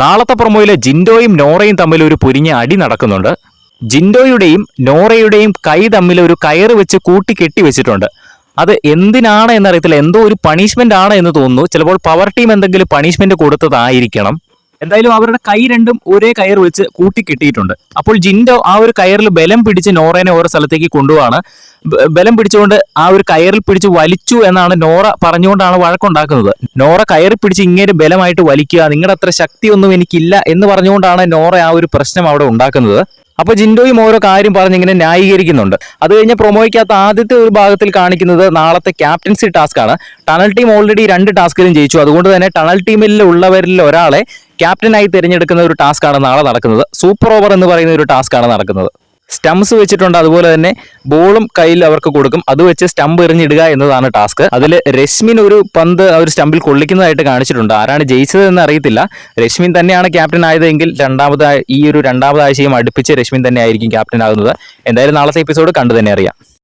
നാളത്തെ പ്രൊമോയിലെ ജിൻഡോയും നോറയും തമ്മിൽ ഒരു പൊരിഞ്ഞ അടി നടക്കുന്നുണ്ട്. ജിൻഡോയുടെയും നോറയുടെയും കൈ തമ്മിൽ ഒരു കയറ് വെച്ച് കൂട്ടി കെട്ടി വെച്ചിട്ടുണ്ട്. അത് എന്തിനാണ് എന്നറിയത്തില്ല. എന്തോ ഒരു പണിഷ്മെന്റ് ആണ് എന്ന് തോന്നുന്നു. ചിലപ്പോൾ പവർ ടീം എന്തെങ്കിലും പണിഷ്മെന്റ് കൊടുത്തതായിരിക്കണം. എന്തായാലും അവരുടെ കൈ രണ്ടും ഒരേ കയർ വെച്ച് കൂട്ടി കെട്ടിയിട്ടുണ്ട്. അപ്പോൾ ജിൻഡോ ആ ഒരു കയറിൽ ബലം പിടിച്ച് നോറേനെ ഓരോ സ്ഥലത്തേക്ക് കൊണ്ടുപോവാണ്. ബലം പിടിച്ചുകൊണ്ട് ആ ഒരു കയറിൽ പിടിച്ച് വലിച്ചു എന്നാണ് നോറ പറഞ്ഞുകൊണ്ടാണ് വഴക്കുണ്ടാക്കുന്നത്. നോറ കയറി പിടിച്ച് ഇങ്ങനെ ബലമായിട്ട് വലിക്കുക നിങ്ങളുടെ അത്ര ശക്തിയൊന്നും എനിക്കില്ല എന്ന് പറഞ്ഞുകൊണ്ടാണ് നോറ ആ ഒരു പ്രശ്നം അവിടെ ഉണ്ടാക്കുന്നത്. അപ്പൊ ജിൻഡോയും ഓരോ കാര്യം പറഞ്ഞ് ഇങ്ങനെ ന്യായീകരിക്കുന്നുണ്ട്. അത് കഴിഞ്ഞ പ്രൊമോയ്ക്കകത്ത് ആദ്യത്തെ ഒരു ഭാഗത്തിൽ കാണിക്കുന്നത് നാളത്തെ ക്യാപ്റ്റൻസി ടാസ്ക് ആണ്. ടണൽ ടീം ഓൾറെഡി രണ്ട് ടാസ്കിലും ജയിച്ചു. അതുകൊണ്ട് തന്നെ ടണൽ ടീമിൽ ഉള്ളവരിൽ ഒരാളെ ക്യാപ്റ്റനായി തിരഞ്ഞെടുക്കുന്ന ഒരു ടാസ്ക് ആണ് നാളെ നടക്കുന്നത്. സൂപ്പർ ഓവർ എന്ന് പറയുന്ന ഒരു ടാസ്ക് ആണ് നടക്കുന്നത്. സ്റ്റംസ് വെച്ചിട്ടുണ്ട്. അതുപോലെ തന്നെ ബോളും കയ്യിൽ അവർക്ക് കൊടുക്കും. അത് വെച്ച് സ്റ്റംപ് എറിഞ്ഞിടുക എന്നതാണ് ടാസ്ക്. അതിൽ രശ്മിൻ ഒരു പന്ത് ആ ഒരു സ്റ്റമ്പിൽ കൊള്ളിക്കുന്നതായിട്ട് കാണിച്ചിട്ടുണ്ട്. ആരാണ് ജയിച്ചത് എന്ന് അറിയത്തില്ല. രശ്മിൻ തന്നെയാണ് ക്യാപ്റ്റൻ ആയതെങ്കിൽ രണ്ടാമത് ഈ ഒരു രണ്ടാമതാഴ്ചയും അടുപ്പിച്ച് രശ്മിൻ തന്നെ ആയിരിക്കും ക്യാപ്റ്റൻ ആകുന്നത്. എന്തായാലും നാളത്തെ എപ്പിസോഡ് കണ്ടു തന്നെ അറിയാം.